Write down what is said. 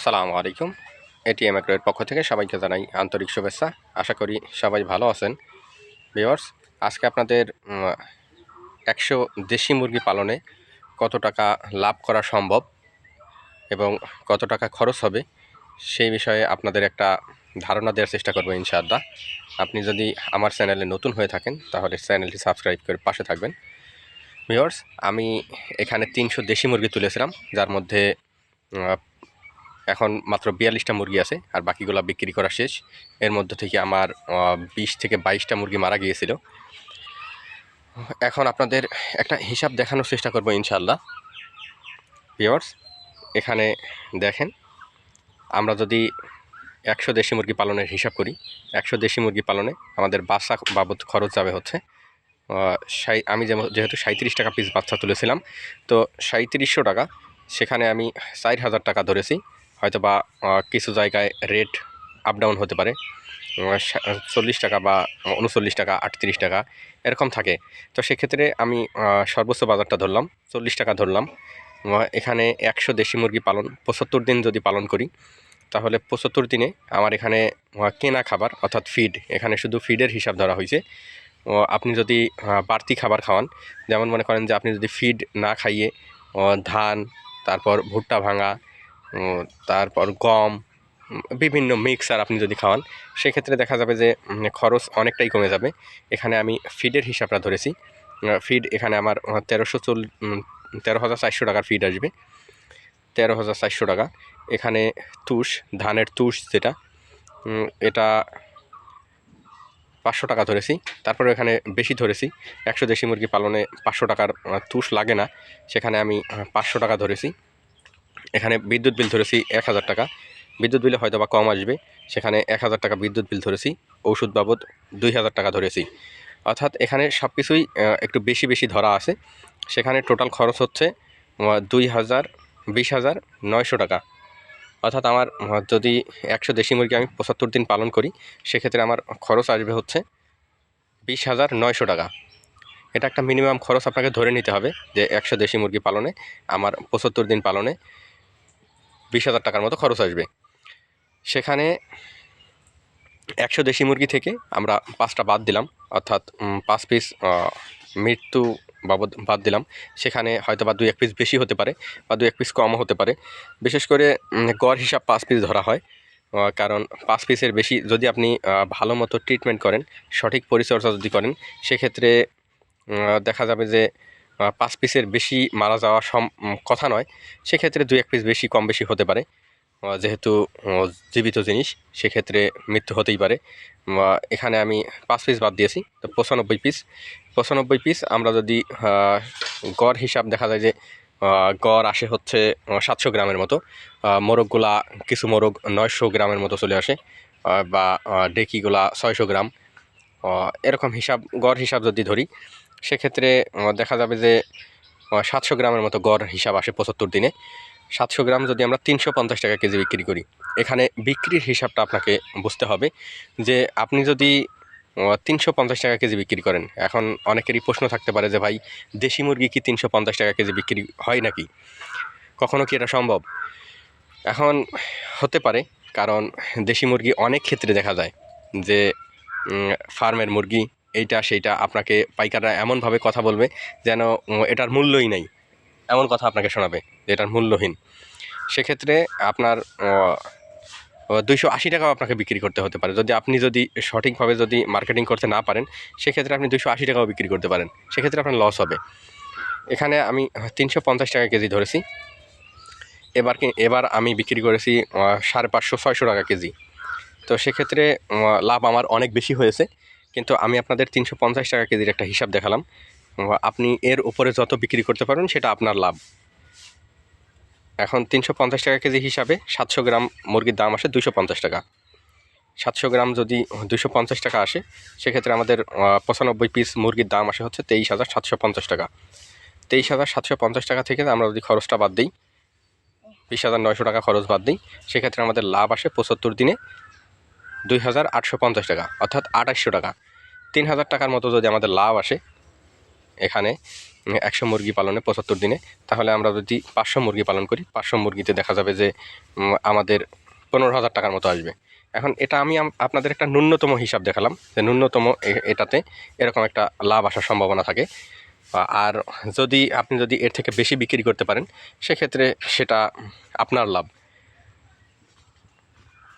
আসসালামু আলাইকুম। এটিএম এগ্রোয়ের পক্ষ থেকে সবাইকে জানাই আন্তরিক শুভেচ্ছা। আশা করি সবাই ভালো আছেন। ভিওয়ার্স আজকে আপনাদের একশো দেশি মুরগি পালনে কত টাকা লাভ করা সম্ভব এবং কত টাকা খরচ হবে সেই বিষয়ে আপনাদের একটা ধারণা দেওয়ার চেষ্টা করব ইনশাআল্লাহ। আপনি যদি আমার চ্যানেলে নতুন হয়ে থাকেন, তাহলে চ্যানেলটি সাবস্ক্রাইব করে পাশে থাকবেন। ভিওয়ার্স আমি এখানে তিনশো দেশি মুরগি তুলেছিলাম, যার মধ্যে এখন মাত্র বিয়াল্লিশটা মুরগি আছে আর বাকিগুলো বিক্রি করা শেষ। এর মধ্যে থেকে আমার বিশ থেকে বাইশটা মুরগি মারা গিয়েছিল। এখন আপনাদের একটা হিসাব দেখানোর চেষ্টা করব ইনশাল্লাহ ভিওয়ার্স এখানে দেখেন, আমরা যদি একশো দেশি মুরগি পালনের হিসাব করি, একশো দেশি মুরগি পালনে আমাদের বাসা বাবদ খরচ যাবে হচ্ছে আমি যেহেতু সাঁত্রিশ টাকা পিস বাচ্চা তুলেছিলাম, তো সাঁত্রিশশো টাকা, সেখানে আমি চার হাজার টাকা ধরেছি। হয়তো বা কিছু জায়গায় রেট আপ ডাউন হতে পারে। চল্লিশ টাকা বা উনচল্লিশ টাকা, আটত্রিশ টাকা, এরকম থাকে। তো সেক্ষেত্রে আমি সর্বোচ্চ বাজারটা ধরলাম, চল্লিশ টাকা ধরলাম। এখানে একশো দেশি মুরগি পালন, পঁচাত্তর দিন যদি পালন করি, তাহলে পঁচাত্তর দিনে আমার এখানে কেনা খাবার অর্থাৎ ফিড এখানে শুধু ফিডের হিসাব ধরা হয়েছে। আপনি যদি বাড়তি খাবার খাওয়ান, যেমন মনে করেন যে আপনি যদি ফিড না খাইয়ে ধান, তারপর ভুট্টা ভাঙা তারপর গম, বিভিন্ন মিক্সার আপনি যদি খাওয়ান, সেক্ষেত্রে দেখা যাবে যে খরচ অনেকটাই কমে যাবে। এখানে আমি ফিডের হিসাবটা ধরেছি। ফিড এখানে আমার তেরোশো চল তেরো হাজার চারশো টাকার ফিড আসবে। তেরো হাজার চারশো টাকা। এখানে তুষ, ধানের তুষ যেটা এটা পাঁচশো টাকা ধরেছি। তারপরে এখানে বেশি ধরেছি। একশো দেশি মুরগি পালনে পাঁচশো টাকার তুষ লাগে না। সেখানে আমি পাঁচশো টাকা ধরেছি। এখানে বিদ্যুৎ বিল ধরেছি এক হাজার টাকা। বিদ্যুৎ বিলে হয়তো বা কম আসবে। সেখানে এক হাজার টাকা বিদ্যুৎ বিল ধরেছি। ওষুধ বাবদ দুই হাজার টাকা ধরেছি। অর্থাৎ এখানে সব কিছুই একটু বেশি বেশি ধরা আছে। সেখানে টোটাল খরচ হচ্ছে দুই হাজার, বিশ হাজার, নয়শো টাকা। অর্থাৎ আমার যদি একশো দেশি মুরগি আমি পঁচাত্তর দিন পালন করি, সেক্ষেত্রে আমার খরচ আসবে হচ্ছে বিশ হাজার, নয়শো টাকা। এটা একটা মিনিমাম খরচ আপনাকে ধরে নিতে হবে যে একশো দেশি মুরগি পালনে, আমার পঁচাত্তর দিন পালনে। বিশ হাজার টাকার মতো খরচ আসবে। সেখানে একশো দেশি মুরগি থেকে আমরা পাঁচটা বাদ দিলাম, অর্থাৎ পাঁচ পিস মৃত্যু বাবদ বাদ দিলাম। সেখানে হয়তো বা দুই এক পিস বেশি হতে পারে বা দুই এক পিস কমও হতে পারে। বিশেষ করে গড় হিসাব পাঁচ পিস ধরা হয় কারণ পাঁচ পিসের বেশি যদি আপনি ভালো মতো ট্রিটমেন্ট করেন, সঠিক পরিচর্যা যদি করেন, সেক্ষেত্রে দেখা যাবে যে পাঁচ পিসের বেশি মারা যাওয়া সম কথা নয়। সেক্ষেত্রে দুই এক পিস বেশি, কম বেশি হতে পারে। যেহেতু জীবিত জিনিস, সেক্ষেত্রে মৃত্যু হতেই পারে। এখানে আমি পাঁচ পিস বাদ দিয়েছি। তো পঁচানব্বই পিস। পঁচানব্বই পিস আমরা যদি গড় হিসাব দেখা যায় যে গড় আসে হচ্ছে সাতশো গ্রামের মতো। মোরগগুলা কিছু মোরগ নয়শো গ্রামের মতো চলে আসে বা ডেকিগুলা ছয়শো গ্রাম। এরকম হিসাব, গড় হিসাব যদি ধরি সেক্ষেত্রে দেখা যাবে যে সাতশো গ্রামের মতো গড় হিসাব আসে পঁচাত্তর দিনে। সাতশো গ্রাম যদি আমরা তিনশো পঞ্চাশ টাকা কেজি বিক্রি করি, এখানে বিক্রির হিসাবটা আপনাকে বুঝতে হবে যে, আপনি যদি তিনশো পঞ্চাশ টাকা কেজি বিক্রি করেন, এখন অনেকেরই প্রশ্ন থাকতে পারে যে, ভাই, দেশি মুরগি কি তিনশো পঞ্চাশ টাকা কেজি বিক্রি হয় নাকি? কখনো কি এটা সম্ভব? এখন হতে পারে, কারণ দেশি মুরগি অনেক ক্ষেত্রে দেখা যায় যে ফার্মের মুরগি এইটা, সেইটা আপনাকে পাইকাররা এমনভাবে কথা বলবে যেন এটার মূল্যই নেই। এমন কথা আপনাকে শোনাবে যে এটার মূল্যহীন। সেক্ষেত্রে আপনার দুইশো আশি টাকাও আপনাকে বিক্রি করতে হতে পারে। যদি আপনি যদি সঠিকভাবে যদি মার্কেটিং করতে না পারেন, সেক্ষেত্রে আপনি দুইশো আশি টাকাও বিক্রি করতে পারেন। সেক্ষেত্রে আপনার লস হবে। এখানে আমি তিনশো পঞ্চাশ টাকা কেজি ধরেছি। এবার কি, এবার আমি বিক্রি করেছি সাড়ে পাঁচশো, ছয়শো টাকা কেজি। তো সেক্ষেত্রে লাভ আমার অনেক বেশি হয়েছে। কিন্তু আমি আপনাদের তিনশো পঞ্চাশ টাকা কেজির একটা হিসাব দেখালাম। আপনি এর উপরে যত বিক্রি করতে পারবেন, সেটা আপনার লাভ। এখন তিনশো পঞ্চাশ টাকা কেজি হিসাবে সাতশো গ্রাম মুরগির দাম আসে দুশো পঞ্চাশ টাকা। সাতশো গ্রাম যদি দুশো পঞ্চাশ টাকা আসে, সেক্ষেত্রে আমাদের পঁচানব্বই পিস মুরগির দাম আসে হচ্ছে তেইশ হাজার সাতশো পঞ্চাশ টাকা। তেইশ হাজার সাতশো পঞ্চাশ টাকা থেকে আমরা যদি খরচটা বাদ দিই, বিশ হাজার নয়শো টাকা খরচ বাদ দিই, সেক্ষেত্রে আমাদের লাভ আসে পঁচাত্তর দিনে দুই হাজার আটশো পঞ্চাশ টাকা, অর্থাৎ আঠাশশো টাকা। তিন হাজার টাকার মতো যদি আমাদের লাভ আসে এখানে একশো মুরগি পালনে পঁচাত্তর দিনে, তাহলে আমরা যদি পাঁচশো মুরগি পালন করি, পাঁচশো মুরগিতে দেখা যাবে যে আমাদের পনেরো হাজার টাকার মতো আসবে। এখন এটা আমি আপনাদের একটা ন্যূনতম হিসাব দেখালাম, যে ন্যূনতম এটাতে এরকম একটা লাভ আসার সম্ভাবনা থাকে। আর যদি আপনি যদি এর থেকে বেশি বিক্রি করতে পারেন, সেক্ষেত্রে সেটা আপনার লাভ।